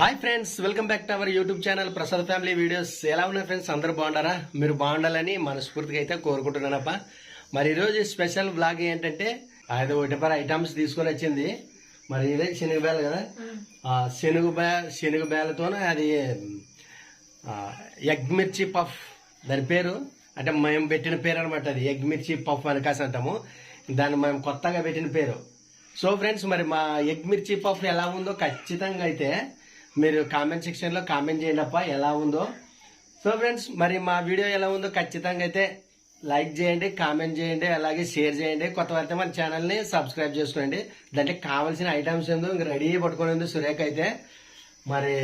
Hi friends welcome back to our YouTube channel Prasad family videos. ఎలా ఉన్నాయి friends? అందరూ బాగుండారా మీరు బాగుండాలని మనస్ఫూర్తిగా అయితే కోరుకుంటున్నానప్ప. మరి ఈరోజు స్పెషల్ బ్లాగ్ ఏంటంటే ఐదు ఒకటి పర ఐటమ్స్ తీసుకొని వచ్చింది. మరి ఇదే శనగ బేల కదా? శనగ బే శనగ బేలతోనే అది ఎగ్ మిర్చి పఫ్ దాని పేరు. అంటే మేము పెట్టిన పేరు అనమాట అది ఎగ్ మిర్చి పఫ్ అని కాసి అంటాము. దాన్ని మేము కొత్తగా పెట్టిన పేరు. సో ఫ్రెండ్స్ మరి మా ఎగ్ మిర్చి పఫ్ ఎలా ఉందో ఖచ్చితంగా అయితే మీరు కామెంట్ సెక్షన్లో కామెంట్ చేయండి అప్ప ఎలా ఉందో. సో ఫ్రెండ్స్ మరి మా వీడియో ఎలా ఉందో ఖచ్చితంగా అయితే లైక్ చేయండి కామెంట్ చేయండి అలాగే షేర్ చేయండి. కొత్త అయితే మన ఛానల్ని సబ్స్క్రైబ్ చేసుకోండి. దాంట్లో కావాల్సిన ఐటమ్స్ ఏందో ఇంక రెడీ పట్టుకొని ఉంది సురేఖ అయితే. మరి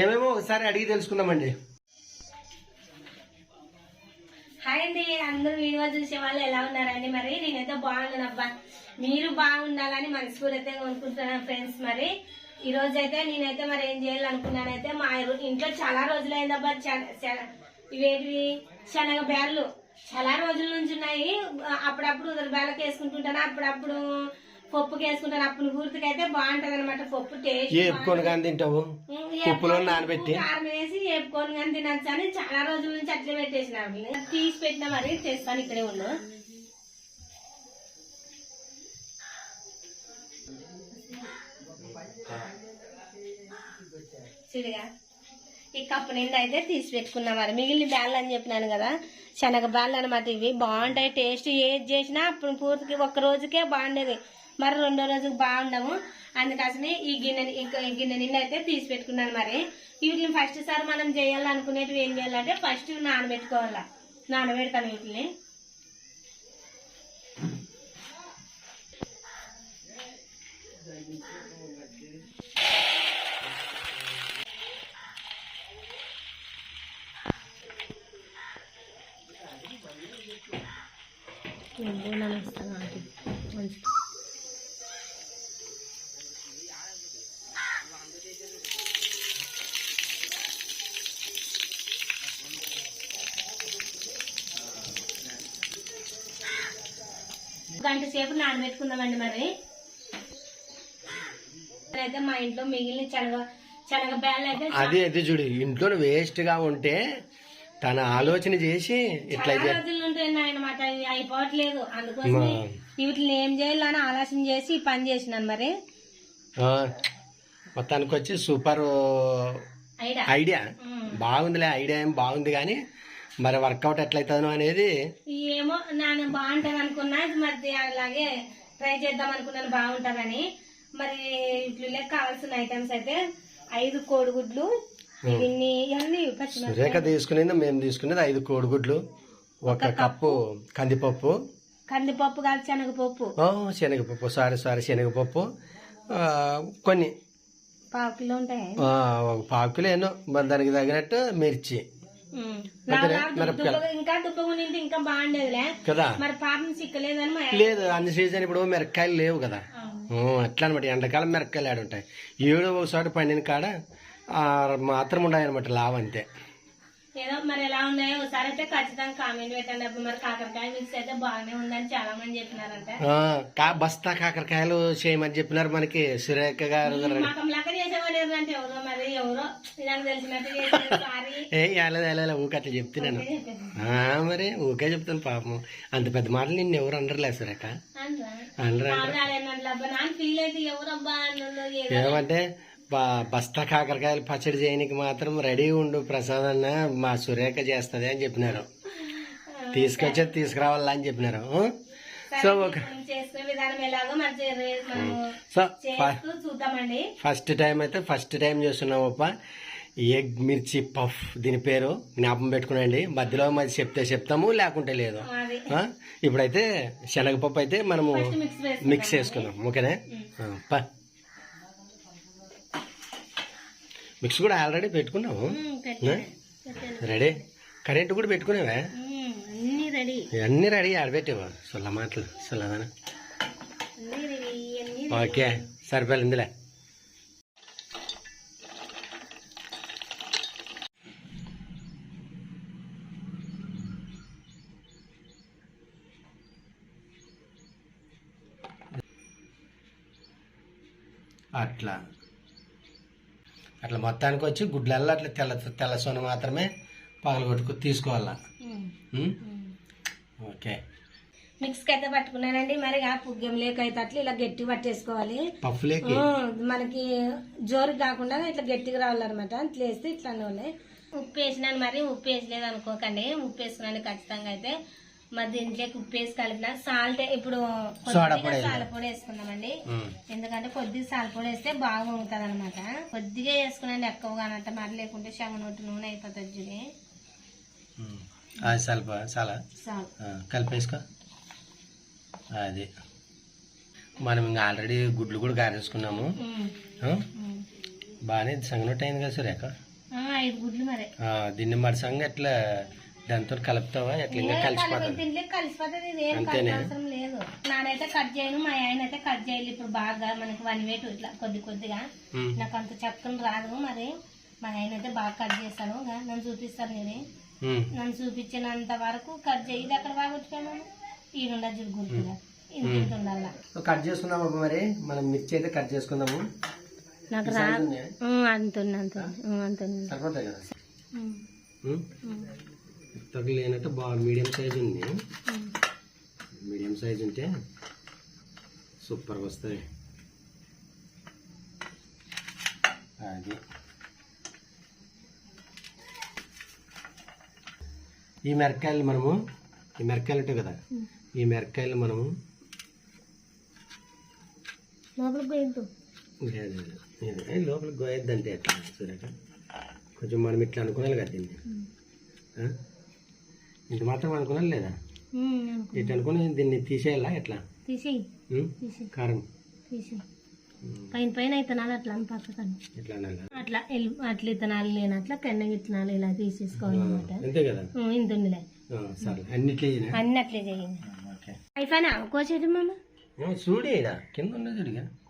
ఏమేమో ఒకసారి అడిగి తెలుసుకుందామండి. హాయ్ అండి అందరూ వీడియో చూసే వాళ్ళు ఎలా ఉన్నారండి మరి? నేనైతే బాగున్నాను అబ్బా. మీరు బాగుండాలని మనస్ఫూర్తిగా అనుకుంటున్నాను ఫ్రెండ్స్ మరి. ఈ రోజు అయితే నేనైతే మరి ఏం చేయాలనుకున్నానైతే మా ఇంట్లో చాలా రోజులైందబ్బా చ- చ- ఇవేటివి? శనగ బేళ్ళు చాలా రోజుల నుంచి ఉన్నాయి. అప్పుడప్పుడు బేళ్ళకి వేసుకుంటుంటాను? అప్పుడప్పుడు పప్పుకి వేసుకుంటాను? అప్పుడు గుర్తుకి అయితే బాగుంటది అనమాట పప్పు టేస్ట్ ఏపుకొని కానీ తింటావు? ఉప్పులో నానబెట్టి? కారం వేసి వేపుకొని కానీ తినచ్చు అని చాలా రోజుల నుంచి అట్లే పెట్టేసిన. తీసి పెట్టిన మరి తెస్తాను ఇక్కడే ఉండు. చూడగా. ఈ కప్పు నిండా అయితే తీసి పెట్టుకున్నాం మరి. మిగిలిన బ్యాళ్ళు అని చెప్పినాను కదా శనగ బ్యాళ్ళు అనమాట ఇవి. బాగుంటాయి టేస్ట్ ఏది చేసినా అప్పుడు పూర్తికి ఒక్క రోజుకే బాగుండేది మరి రెండో రోజుకి బాగుండము అందుకోసమే ఈ గిన్నె ఇంకా ఈ గిన్నె నిండా అయితే తీసి పెట్టుకున్నాను మరి. వీటిని ఫస్ట్ సారి మనం చేయాలనుకునేటివి ఏం చేయాలంటే ఫస్ట్ నానబెట్టుకోవాలా. నానబెడతాను వీటిని. గంట సేపు నానబెట్టుకుందామండి మరి. అయితే మా ఇంట్లో మిగిలిన శనగ శనగ బ్యాళ్ళు అయితే అది అది చూడు ఇంట్లో వేస్ట్గా ఉంటే తన ఆలోచన చేసి ఇట్లా రోజుల అయిపోవట్లేదు. అందుకోసమే వీటిని ఏం చేయాలని ఆలోచన చేసి పని చేసినాను మరి. ఆ, మొత్తానికి వచ్చి సూపర్ ఐడా ఐడియా బాగుందిలే ఐడియా ఏం బాగుంది కానీ మరి వర్కౌట్ ఎట్లయితుందో అనేది ఏమో నేను బాగుంటది అనుకున్నా మరి అలాగే ట్రై చేద్దాం అనుకున్నాను బాగుంటదని. మరి ఇట్లా కావాల్సిన ఐటమ్స్ అయితే ఐదు కోడిగుడ్లు ఇవన్నీ ఇవన్నీ సురేఖ తీసుకునేది మేము తీసుకునేది ఐదు కోడిగుడ్లు ఒక కప్పు. కందిపప్పు. కందిపప్పు కాదు శనగపప్పు. శనగపప్పు సారీ సారీ శనగపప్పు. కొన్ని. పావు కిలో ఉంటాయి? ఆ, ఒక పావు కిలో ఎన్నో మరి దానికి తగినట్టు మిర్చి. ఇంకా ఇంకా బాగుండేదిలే. కదా? మరి పాపం సిక్కలేదని లేదు అన్ని సీజన్ ఇప్పుడు మిరపకాయలు లేవు కదా. అట్లా అనమాట ఎండాకాలం మిరపకాయలు ఆడ ఉంటాయి. ఏడు ఒకసారి పండిన కాడ ఆ, మాత్రం ఉన్నాయి అనమాట లావ్ అంతే. ఏదో మరి ఎలా ఉన్నాయో ఒకసారి అయితే ఖచ్చితంగా కామెంట్ పెట్టండి. అప్పుడు మరి కాకరకాయ మిక్స్ అయితే బాగానే ఉందని చాలా మంది చెప్పినారంట. ఆ, కా బస్తా కాకరకాయలు చేయమని చెప్పినారు మనకి. సురేఖ గారు ఎవరో మరి. ఎలా ఊక అట్లా చెప్తున్నాను. మరి ఊకే చెప్తాను పాపం. అంత పెద్ద మాటలు నిన్ను ఎవరు అనరులే ఏదో ఏమంటే బస్తా కాకరకాయలు పచ్చడి చేయడానికి మాత్రం రెడీ ఉండు ప్రసాద్ అన్న మా సురేఖ చేస్తుంది అని చెప్పినారు. తీసుకొచ్చేది తీసుకురావాలా అని చెప్పినారు? సో ఒక చూద్దామండి. ఫస్ట్ టైం అయితే ఫస్ట్ టైం చేస్తున్నాం అప్ప. ఎగ్ మిర్చి పఫ్ దీని పేరు జ్ఞాపం పెట్టుకునండి. మధ్యలో మరి చెప్తే చెప్తాము లేకుంటే లేదు? ఇప్పుడైతే శనగపప్పు అయితే మనము మిక్స్ చేసుకుందాం ఓకేనా? ప. మిక్స్ కూడా ఆల్రెడీ పెట్టుకున్నాము. పెట్టాను. రెడీ? కరెంట్ కూడా అన్నీ రెడీ అన్నీ రెడీ ఆడబెట్టావా సొల్ల మాటలు సొల్లదానా. ఓకే సరిపోయిందిలే అట్లా. అట్లా మొత్తానికి వచ్చి గుడ్లల్లో అట్లా తెల్ల తెల్ల సొన మాత్రమే పగలగొట్టుకు తీసుకోవాలా? ఓకే. మిక్స్కి అయితే పట్టుకున్నానండి. మరి ఆ పుగ్గం లేక అయితే అట్లా ఇలా గట్టి పట్టేసుకోవాలి. మనకి జోరు కాకుండా ఇట్లా గట్టిగా రావాలన్నమాట. ఇట్లా వేస్తే ఇట్లా నూనె ఉప్పు వేసినాను మరి ఉప్పు వేసలేదు అనుకోకండి. ఉప్పు వేసుకున్నాను ఖచ్చితంగా అయితే. మరి దీంట్లోకి ఉప్పు వేసి కలిపిన సాల్ట్ ఇప్పుడు కొద్దిగా పొడి సాల పొడి వేసుకున్నామండి. ఎందుకంటే కొద్దిగా సాల పొడి వేస్తే బాగా ఉంటుంది అనమాట కొద్దిగా వేసుకున్నాండి ఎక్కువగా అనట మరి లేకుంటే శమనొట్టు నూనె అయిపోతుంది సల్ప చాలా కలిపేసుకో. అది. మనం ఇంకా ఆల్రెడీ గుడ్లు కూడా గారేసుకున్నాము. బాగానే సంగనట్టు అయింది కదా సురేఖ గుడ్లు మరి. దీన్ని మరసంగా ఎట్లా దాంతో కలుపుతావా? ఎట్లా ఇంకా కలిసిపోతుంది? కలిసిపోతుంది? అంతేనే? నానైతే కట్ చేయను మా ఆయన అయితే కట్ చేయాలి ఇప్పుడు బాగా మనకి వన్ వేటు ఇట్లా కొద్ది కొద్దిగా. నాకు అంత చక్కని రాదు మరి. మా ఆయన అయితే బాగా కట్ చేస్తాడు. ఇంకా నన్ను చూపిస్తాను నేను. నన్ను చూపించినంత వరకు కట్ చేయి. ఇది అక్కడ బాగా ఈడుండ ఇంత ఉండాల? సో కట్ అబ్బా మరి? మనం మిర్చి అయితే కట్ చేసుకుందాము. నాకు ఈ రా. సరిపోతాయి కదా? బాగా మీడియం సైజ్ ఉంది. మీడియం సైజ్ ఉంటే సూపర్గా వస్తాయి. అది. ఈ మిరకాయలు మనము ఈ మిరకాయలు ఉంటాయి కదా ఈ మిరకాయలు మనము లేదు, లోపలికి గోయొద్దంటే ఎట్లా? కొంచెం మనం ఇట్లా అనుకోవాలి కదా దీన్ని? ఇంత మాత్రం అనుకున్నాను లేదా? ఇట్లా అనుకుని దీన్ని తీసేయాలా? ఎట్లా? కారం. పైన పైన ఇత్తనాలు అట్లా అని అనాలా? అట్లా అట్లా ఇత్తనాలు లేని అట్లా కన్న విత్తనాలు ఇలా తీసేసుకోవాలన్నమాట అంతే కదా? ఇంత ఉందిలే? అన్ని అట్లే చేయండి అయిపోయినా? కోసేది మామ. కింద ఉన్నది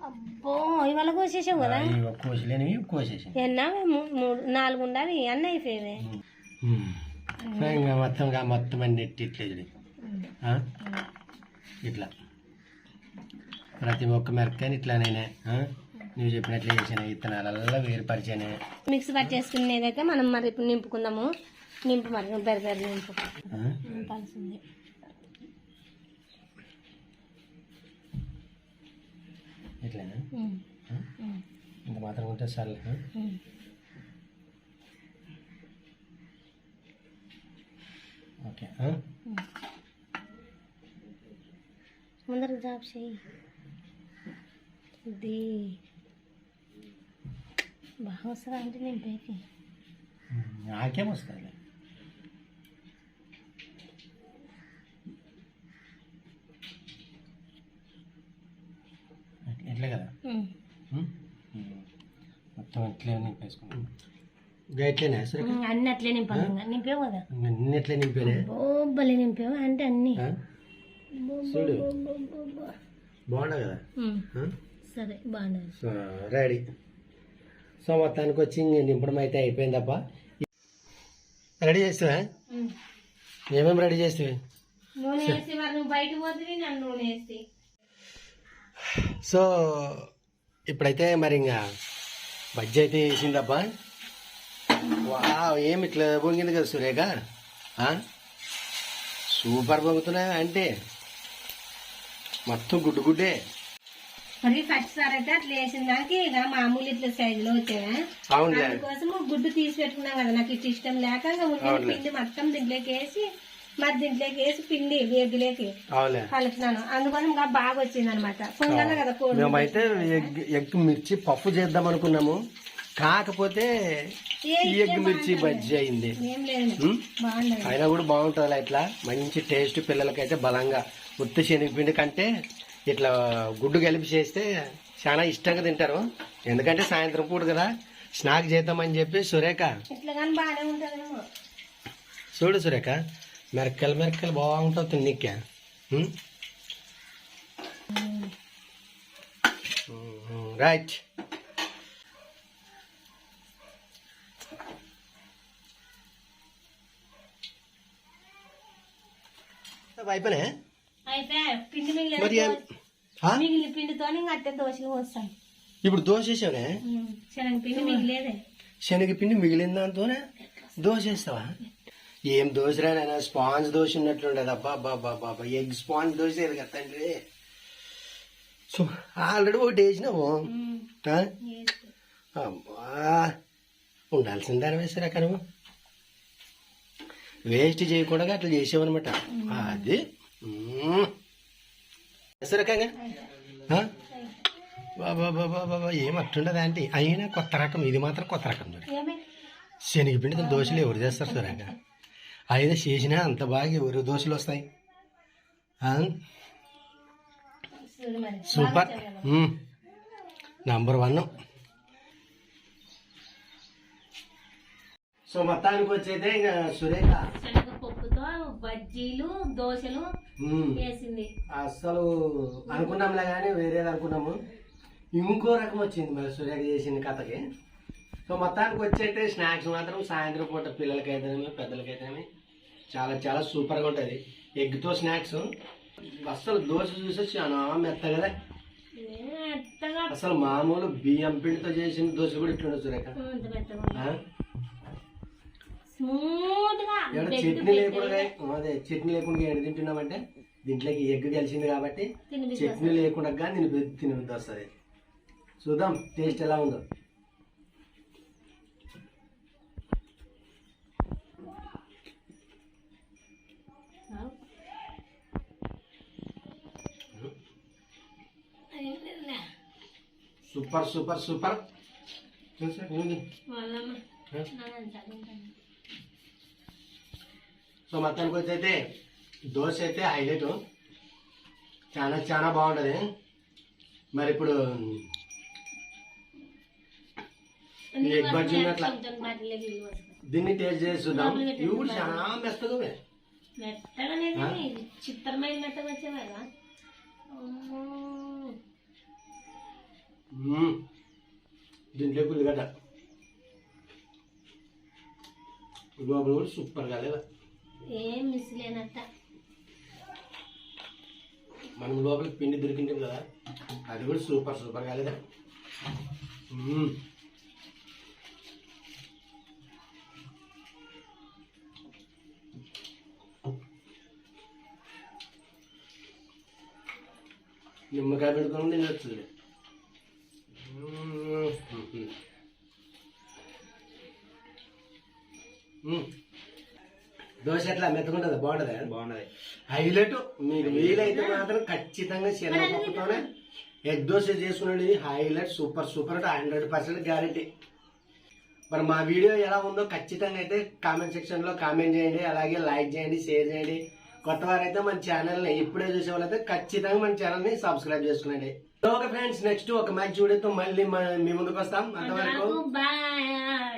అబ్బో ఇవాళ కోసేసావు కదా? ఇవి కోసలేనివి కోసేసి ఎన్నా మూ- మూడు నాలుగు ఉండాలి అన్నీ మొత్తం మొత్తం అన్ని? ఇట్లా. ప్రతి ఒక్క మిరపకాయని ఇట్లానే ఆ? నువ్వు చెప్పినట్లు చేసాను విత్తనాలల్లా వేరుపరిచాను. మిక్స్ పట్టేసుకునేదైతే మనం మరి ఇప్పుడు నింపుకుందాము. నింపు మరి బెరబెర నింపు? నింపాల్సింది. ఇట్లానా? ఇంత మాత్రం ఉంటే సర్లే. ఓకే? ముందర జాబ్ చెయ్యి ఇది. బాగా వస్తుందా అంటే నింపేకి నాకేం వస్తుంది ఎట్లే కదా. మొత్తం ఎట్లే నింపేసుకున్నాం అన్ని అట్లే నింపాలి. నింపావు కదా? ఎట్లా నింపావు? అంటే అన్ని? చూడు. బాగుండవు కదా? సరే సో రెడీ. సో మొత్తానికి వచ్చి నింపడం అయితే అయిపోయిందప్ప. రెడీ చేస్తావా. ఏమేమి రెడీ చేస్తావి? సో ఇప్పుడైతే మరి ఇంకా బజ్జీ అయితే వేసిందబ్బా వా ఏమి ఇట్లా పొంగింది కదా సురేఖ? సూపర్ పొంగుతున్నాయి అంటే. మొత్తం గుడ్డు గుడ్డే. మరి ఫస్ట్ సార్ అయితే అట్లా వేసిన దానికి ఇక మామూలు ఇట్లా వచ్చావా అవునులే. అందుకోసం గుడ్డు తీసి పెట్టుకున్నాం కదా నాకు ఇట్లా ఇష్టం లేక ఉన్న. పిండి మొత్తం దీంట్లోకి వేసి మరి దీంట్లోకి వేసి పిండి అవునులే. కలుపుతున్నాను అందుకోసం ఇంకా బాగా వచ్చింది అనమాట పొంగల కదా మేమైతే ఎగ్ ఎగ్ మిర్చి పప్పు చేద్దాం అనుకున్నాము. కాకపోతే ఎగ్ మిర్చి బజ్జీ అయింది. అయినా కూడా బాగుంటుంది ఇట్లా. మంచి టేస్ట్ పిల్లలకైతే బలంగా. ఉత్తి శనగపిండి కంటే ఇట్లా గుడ్డు కలిపి చేస్తే చాలా ఇష్టంగా తింటారు. ఎందుకంటే సాయంత్రం పూట కదా స్నాక్ చేద్దామని చెప్పి సురేఖ. చూడు సురేఖ మిరక్కలు మిరక్కలు బాగుంటుంది తిన్నిక్క రైట్. అయిపోయినా మరి? మిగిలిన పిండితో ఇంకా అట్టే దోశలు పోస్తాం. ఇప్పుడు దోశ వేసావునే? శనగ పిండి మిగిలేదే. శనగపిండి మిగిలిన దాంతోనే దోశ వేస్తావా? ఏం దోశరా నాయన స్పాంజ్ దోశ ఉన్నట్లుండదు. అబ్బా అబ్బా అబ్బా అబ్బా ఎగ్ స్పాంజ్ దోశ కదా తండ్రి. సో ఆల్రెడీ ఒకటి వేసినావు. అబ్బా ఉండాల్సిన దాని వేసారా కనుమ వేస్ట్ చేయకుండా అట్లా చేసావన్నమాట అది సరకంగా బాబా బాబా బాబా ఏం అట్టుండదు ఆంటీ అయినా కొత్త రకం ఇది మాత్రం కొత్త రకం ఏమే? శనగపిండితో దోశలు ఎవరు చేస్తారు సురేఖ అయినా చేసినా అంత బాగా ఎవరు దోశలు వస్తాయి? చూడు. సూపర్. నంబర్ వన్ సో మొత్తానికి వచ్చైతే ఇంకా సురేఖ బజ్జీలు దోశలు. వేసింది. అస్సలు అనుకున్నాంలే కానీ వేరేది అనుకున్నాము. ఇంకో రకం వచ్చింది మరి సురేఖ చేసిన కథకి. సో మొత్తానికి వచ్చేస్తే స్నాక్స్ మాత్రం సాయంత్రం పూట పిల్లలకైతేనేమి పెద్దలకైతేనేమి చాలా చాలా సూపర్గా ఉంటుంది. ఎగ్తో స్నాక్స్. అస్సలు దోశ చూసి చాలా ఏ, మెత్తగా. అసలు మామూలు బియ్యం పిండితో చేసిన దోశ కూడా ఇట్లుండదు సురేఖ? స్మూత్గా చట్నీ లేకుండా అదే చట్నీ లేకుండా ఏడు తింటున్నామంటే దీంట్లోకి ఎగ్ కలిసింది కాబట్టి. చట్నీ లేకుండా కానీ తిని తినిపిద్ది వస్తుంది. చూద్దాం టేస్ట్ ఎలా ఉందో. Super super super. చూసా, సో మొత్తానికి వచ్చి అయితే దోశ అయితే హైలైట్ చాలా చాలా బాగుంటుంది మరి ఇప్పుడు ఈ ఎగ్ బజ్జీ ఉన్నట్ల కొంచెం బాటిల్లోకి నీళ్ళు పోసుకో. దీన్ని టేస్ట్ చేసి చూద్దాం ఇవి కూడా చాలా మెత్తగా ఉన్నాయి. మెత్తగానేది చిత్రమైన మెత్తగా వచ్చేవా అమ్మో. మ్మ్. దీంట్లో ఉల్లిగడ్డ లోపల కూడా సూపర్ కాలేదా ఏం మిస్ లేనట్ట. మనం లోపల పిండి దొరికింటాం కదా అది కూడా సూపర్ సూపర్ కాలేదా? నిమ్మకాయ నిమ్మకాయ పెట్టుకొని తినొచ్చు దోశ ఎట్లా మెత్తకుంటుందా బాగుంటుందా? బాగున్నది హైలైట్. మీకు వీలైతే మాత్రం ఖచ్చితంగా శనగపప్పుతోనే ఎగ్ దోశ చేసుకునేది హైలైట్ సూపర్ సూపర్ అంటే హండ్రెడ్ పర్సెంట్ గ్యారంటీ. మరి మా వీడియో ఎలా ఉందో ఖచ్చితంగా అయితే కామెంట్ సెక్షన్లో కామెంట్ చేయండి. అలాగే లైక్ చేయండి షేర్ చేయండి. కొత్త వారైతే మన ఛానల్ని ఇప్పుడే చూసే వాళ్ళైతే ఖచ్చితంగా మన ఛానల్ని సబ్స్క్రైబ్ చేసుకునండి. ఓకే ఫ్రెండ్స్ నెక్స్ట్ ఒక మ్యాచ్ వీడియోతో మళ్ళీ మీ ముందుకు వస్తాం. అంతవరకు బాయ్.